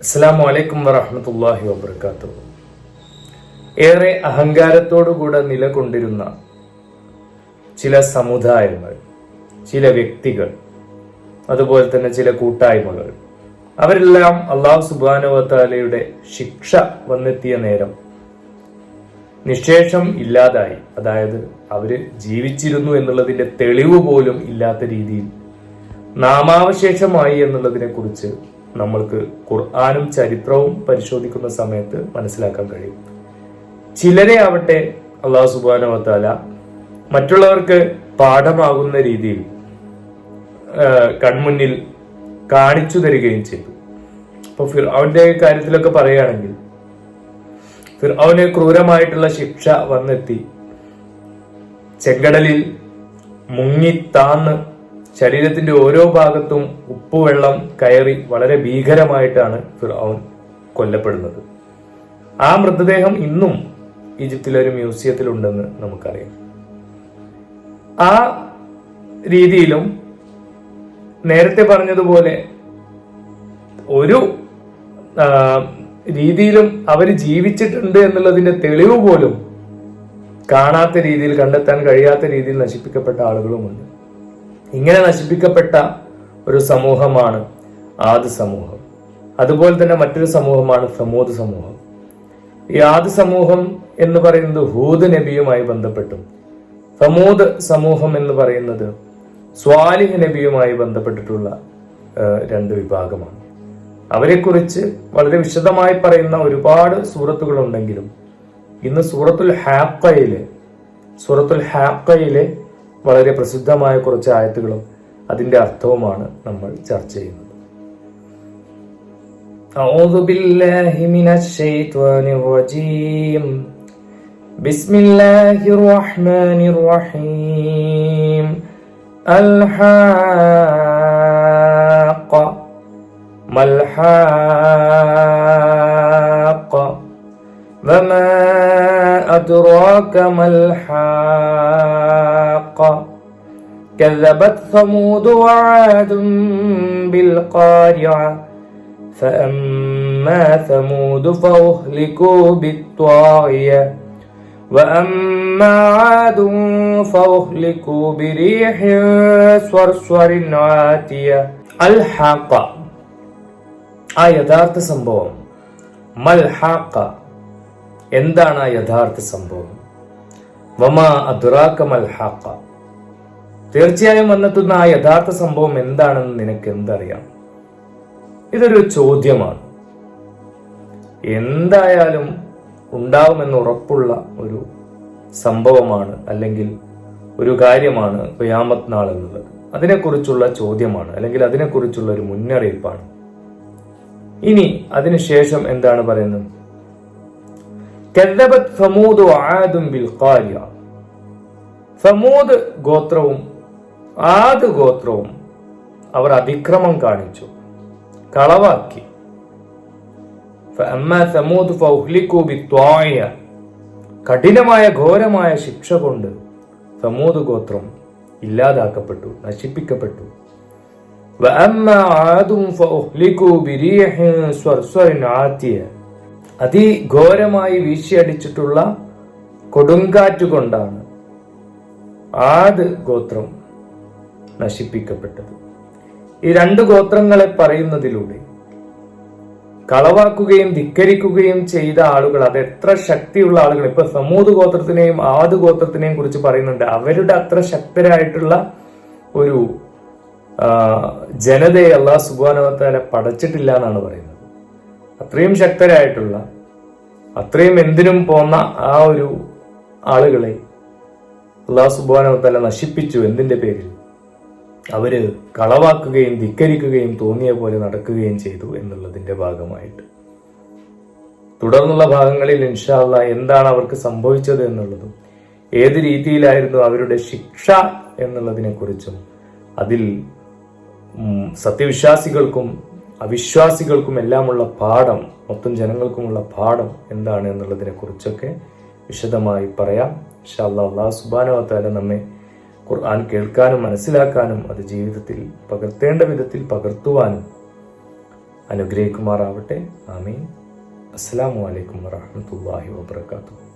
അസ്സാം വലൈക്കും വറഹമത്തല്ലാഹി വബർക്കാത്തു ഏറെ അഹങ്കാരത്തോടുകൂടെ നിലകൊണ്ടിരുന്ന ചില സമുദായങ്ങൾ ചില വ്യക്തികൾ അതുപോലെ തന്നെ ചില കൂട്ടായ്മകൾ അവരെല്ലാം അള്ളാഹു സുബാനുവത്താലയുടെ ശിക്ഷ വന്നെത്തിയ നേരം നിശേഷം ഇല്ലാതായി. അതായത് അവർ ജീവിച്ചിരുന്നു എന്നുള്ളതിന്റെ തെളിവ് പോലും ഇല്ലാത്ത രീതിയിൽ നാമാവശേഷമായി എന്നുള്ളതിനെ കുറിച്ച് നമ്മൾക്ക് ഖുർആാനും ചരിത്രവും പരിശോധിക്കുന്ന സമയത്ത് മനസ്സിലാക്കാൻ കഴിയും. ചിലരെ ആവട്ടെ അള്ളാഹു സുബാനവത്താല മറ്റുള്ളവർക്ക് പാഠമാകുന്ന രീതിയിൽ കൺമുന്നിൽ കാണിച്ചു തരികയും ചെയ്തു. അപ്പൊ ഫിർ അവന്റെ കാര്യത്തിലൊക്കെ പറയുകയാണെങ്കിൽ ഫിർ അവന് ക്രൂരമായിട്ടുള്ള ശിക്ഷ വന്നെത്തി ചെങ്കടലിൽ മുങ്ങി താന്ന് ശരീരത്തിന്റെ ഓരോ ഭാഗത്തും ഉപ്പുവെള്ളം കയറി വളരെ ഭീകരമായിട്ടാണ് ഫിർഔൻ കൊല്ലപ്പെടുന്നത്. ആ മൃതദേഹം ഇന്നും ഈജിപ്തിലെ ഒരു മ്യൂസിയത്തിലുണ്ടെന്ന് നമുക്കറിയാം. ആ രീതിയിലും നേരത്തെ പറഞ്ഞതുപോലെ ഒരു രീതിയിലും അവർ ജീവിച്ചിട്ടുണ്ട് എന്നുള്ളതിന്റെ തെളിവ് പോലും കാണാത്ത രീതിയിൽ കണ്ടെത്താൻ കഴിയാത്ത രീതിയിൽ നശിപ്പിക്കപ്പെട്ട ആളുകളുമുണ്ട്. ഇങ്ങനെ നശിപ്പിക്കപ്പെട്ട ഒരു സമൂഹമാണ് ആദ് സമൂഹം. അതുപോലെ തന്നെ മറ്റൊരു സമൂഹമാണ് സമൂത് സമൂഹം. ഈ ആദ് സമൂഹം എന്ന് പറയുന്നത് ഹൂദ് നബിയുമായി ബന്ധപ്പെട്ടു സമൂത് സമൂഹം എന്ന് പറയുന്നത് സ്വാലിഹ് നബിയുമായി ബന്ധപ്പെട്ടിട്ടുള്ള രണ്ട് വിഭാഗമാണ്. അവരെക്കുറിച്ച് വളരെ വിശദമായി പറയുന്ന ഒരുപാട് സൂറത്തുകൾ ഉണ്ടെങ്കിലും ഇന്ന് സൂറത്തുൽ ഹാക്കയിലെ സൂറത്തുൽ ഹാക്കയിലെ വളരെ പ്രസിദ്ധമായ കുറച്ച് ആയത്തുകളും അതിന്റെ അർത്ഥവുമാണ് നമ്മൾ ചർച്ച ചെയ്യുന്നത് أعوذ بالله من الشيطان الرجيم بسم الله الرحمن الرحيم الحاقة ما الحاقة وما أدراك ما الحاقة كذبت ثمود وعاد بالقارعة فأما ثمود فأهلكوا بالطاغية وأما عاد فأهلكوا بريح صرصر عاتية الحاقة ആ യഥാർത്ഥ സംഭവം മൽഹാക്ക എന്താണ് ആ യഥാർത്ഥ സംഭവം? വമാ അദുറാക്കമൽ ഹാക്ക തീർച്ചയായും വന്നെത്തുന്ന ആ യഥാർത്ഥ സംഭവം എന്താണെന്ന് നിനക്ക് എന്തറിയാം? ഇതൊരു ചോദ്യമാണ്. എന്തായാലും ഉണ്ടാവുമെന്ന് ഉറപ്പുള്ള ഒരു സംഭവമാണ് അല്ലെങ്കിൽ ഒരു കാര്യമാണ് വ്യാമത് നാൾ എന്നുള്ളത്. അതിനെക്കുറിച്ചുള്ള ചോദ്യമാണ് അല്ലെങ്കിൽ അതിനെക്കുറിച്ചുള്ള ഒരു മുന്നറിയിപ്പാണ്. ഇനി അതിനുശേഷം എന്താണ് പറയുന്നത്? കല്ലബത്ത് സമൂദ് ആദും ബിൽ ഖാരിയ സമൂദ് ഗോത്രവും ആദ് ഗോത്രവും അവർ അതിക്രമം കാണിച്ചു കളവാക്കി فأما ثمود فأهلكوا بالطاغية. കഠിനമായ ഘോരമായ ശിക്ഷ കൊണ്ട് സമൂത് ഗോത്രം ഇല്ലാതാക്കപ്പെട്ടു നശിപ്പിക്കപ്പെട്ടു وأما عاد فأهلكوا بريح صرصر عاتية. അതിഘോരമായി വീശിയടിച്ചിട്ടുള്ള കൊടുങ്കാറ്റുകൊണ്ടാണ് ആദ് ഗോത്രം നശിപ്പിക്കപ്പെട്ടത്. ഈ രണ്ട് ഗോത്രങ്ങളെ പറയുന്നതിലൂടെ കളവാക്കുകയും ധിക്കരിക്കുകയും ചെയ്ത ആളുകൾ അത് എത്ര ശക്തിയുള്ള ആളുകൾ ഇപ്പൊ സമൂത് ഗോത്രത്തിനെയും ആദ് ഗോത്രത്തിനെയും കുറിച്ച് പറയുന്നുണ്ട്. അവരുടെ അത്ര ശക്തരായിട്ടുള്ള ഒരു ജനതയെ അള്ളാഹ് സുബാനവത്താലെ പടച്ചിട്ടില്ല എന്നാണ് പറയുന്നത്. അത്രയും ശക്തരായിട്ടുള്ള അത്രയും എന്തിനും പോന്ന ആ ഒരു ആളുകളെ അള്ളാഹു സുബാനവത്താല നശിപ്പിച്ചു എന്തിന്റെ പേരിൽ? അവർ കളവാക്കുകയും ധിക്കരിക്കുകയും തോന്നിയ പോലെ നടക്കുകയും ചെയ്തു എന്നുള്ളതിന്റെ ഭാഗമായിട്ട്. തുടർന്നുള്ള ഭാഗങ്ങളിൽ ഇൻഷാല്ല എന്താണ് അവർക്ക് സംഭവിച്ചത് എന്നുള്ളതും ഏത് രീതിയിലായിരുന്നു അവരുടെ ശിക്ഷ എന്നുള്ളതിനെ കുറിച്ചും അതിൽ സത്യവിശ്വാസികൾക്കും അവിശ്വാസികൾക്കും എല്ലാമുള്ള പാഠം മൊത്തം ജനങ്ങൾക്കുമുള്ള പാഠം എന്താണ് എന്നുള്ളതിനെ കുറിച്ചൊക്കെ വിശദമായി പറയാം. ഇൻഷാല്ലാ അള്ളാഹു സുബാനവത്താല നമ്മെ ഖുർആൻ കേൾക്കാനും മനസ്സിലാക്കാനും അത് ജീവിതത്തിൽ പകർത്തേണ്ട വിധത്തിൽ പകർത്തുവാനും അനുഗ്രഹിക്കുമാറാവട്ടെ. ആമീൻ. അസ്സാം വലൈക്കും വാഹമത്തല്ലാഹി വാബർക്കാത്തു